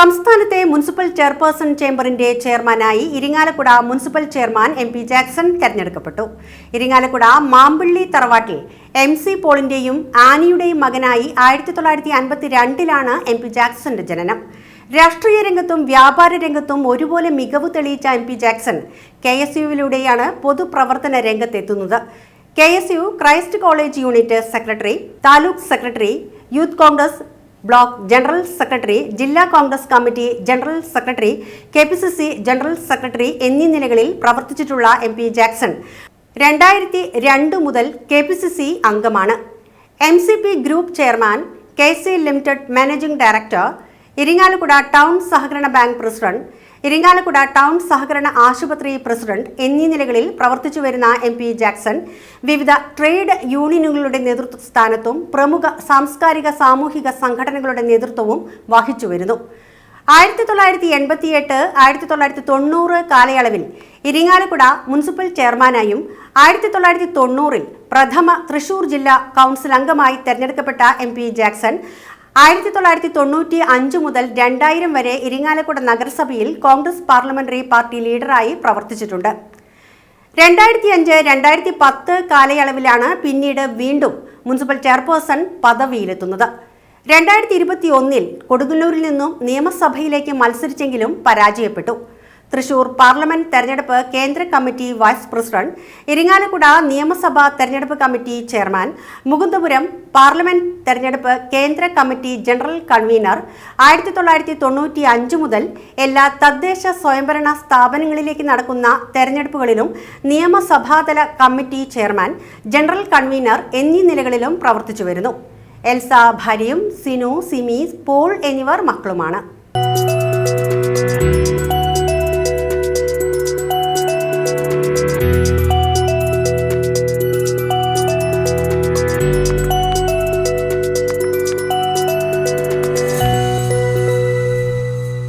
സംസ്ഥാനത്തെ municipal chairperson ചേംബറിന്റെ ചെയർമാനായി Irinjalakuda municipal chairman M P Jackson തെരഞ്ഞെടുക്കപ്പെട്ടു. ഇരിങ്ങാലക്കുട മാമ്പിള്ളി തറവാട്ടിൽ എം സി പോളിന്റെയും ആനിയുടെയും മകനായി ആയിരത്തി തൊള്ളായിരത്തി അൻപത്തി രണ്ടിലാണ് എം പി ജാക്സന്റെ ജനനം. രാഷ്ട്രീയ രംഗത്തും വ്യാപാര രംഗത്തും ഒരുപോലെ മികവ് തെളിയിച്ച M P Jackson K S യുവിലൂടെയാണ് പൊതുപ്രവർത്തന രംഗത്തെത്തുന്നത്. K S U Christ college unit secretary taluk secretary youth Congress block general secretary ജില്ലാ Congress committee general secretary K general secretary എന്നീ നിലകളിൽ പ്രവർത്തിച്ചിട്ടുള്ള എം ജാക്സൺ. രണ്ടായിരത്തി രണ്ട് മുതൽ കെ പി സി സി അംഗമാണ്. M C P group chairman K C limited managing director Irinjalakuda town സഹകരണ bank president Irinjalakuda town സഹകരണ ആശുപത്രി പ്രസിഡന്റ് എന്നീ നിലകളിൽ പ്രവർത്തിച്ചു വരുന്ന എം പി ജാക്സൺ വിവിധ ട്രേഡ് യൂണിയനുകളുടെ നേതൃത്വ സ്ഥാനത്തും പ്രമുഖ സാംസ്കാരിക സാമൂഹിക സംഘടനകളുടെ നേതൃത്വവും വഹിച്ചു വരുന്നു. ആയിരത്തി തൊള്ളായിരത്തി എൺപത്തിയെട്ട് ആയിരത്തി തൊള്ളായിരത്തി തൊണ്ണൂറ് കാലയളവിൽ ഇരിങ്ങാലക്കുട മുനിസിപ്പൽ ചെയർമാനായും ആയിരത്തി തൊള്ളായിരത്തി തൊണ്ണൂറിൽ പ്രഥമ തൃശൂർ ജില്ലാ കൗൺസിൽ അംഗമായി തെരഞ്ഞെടുക്കപ്പെട്ട എം പി ജാക്സൺ ആയിരത്തി തൊള്ളായിരത്തി തൊണ്ണൂറ്റി അഞ്ച് മുതൽ രണ്ടായിരം വരെ ഇരിങ്ങാലക്കുട നഗരസഭയിൽ കോൺഗ്രസ് പാർലമെന്ററി പാർട്ടി ലീഡറായി പ്രവർത്തിച്ചിട്ടുണ്ട്. രണ്ടായിരത്തി അഞ്ച് രണ്ടായിരത്തി പത്ത് കാലയളവിലാണ് പിന്നീട് വീണ്ടും മുനിസിപ്പൽ ചെയർപേഴ്സൺ പദവിയിലെത്തുന്നത്. രണ്ടായിരത്തി ഇരുപത്തി ഒന്നിൽ കൊടുങ്ങല്ലൂരിൽ നിന്നും നിയമസഭയിലേക്ക് മത്സരിച്ചെങ്കിലും പരാജയപ്പെട്ടു. തൃശൂർ പാർലമെന്റ് തെരഞ്ഞെടുപ്പ് കേന്ദ്ര കമ്മിറ്റി വൈസ് പ്രസിഡന്റ് ഇരിങ്ങാലക്കുട നിയമസഭാ തെരഞ്ഞെടുപ്പ് കമ്മിറ്റി ചെയർമാൻ മുകുന്ദപുരം പാർലമെന്റ് തെരഞ്ഞെടുപ്പ് കേന്ദ്ര കമ്മിറ്റി ജനറൽ കൺവീനർ ആയിരത്തി തൊള്ളായിരത്തി തൊണ്ണൂറ്റി അഞ്ച് മുതൽ എല്ലാ തദ്ദേശ സ്വയംഭരണ സ്ഥാപനങ്ങളിലേക്ക് നടക്കുന്ന തെരഞ്ഞെടുപ്പുകളിലും നിയമസഭാതല കമ്മിറ്റി ചെയർമാൻ ജനറൽ കൺവീനർ എന്നീ നിലകളിലും പ്രവർത്തിച്ചു വരുന്നു. എൽസ ഭാര്യയും സിനു സിമി പോൾ എന്നിവർ മക്കളുമാണ്.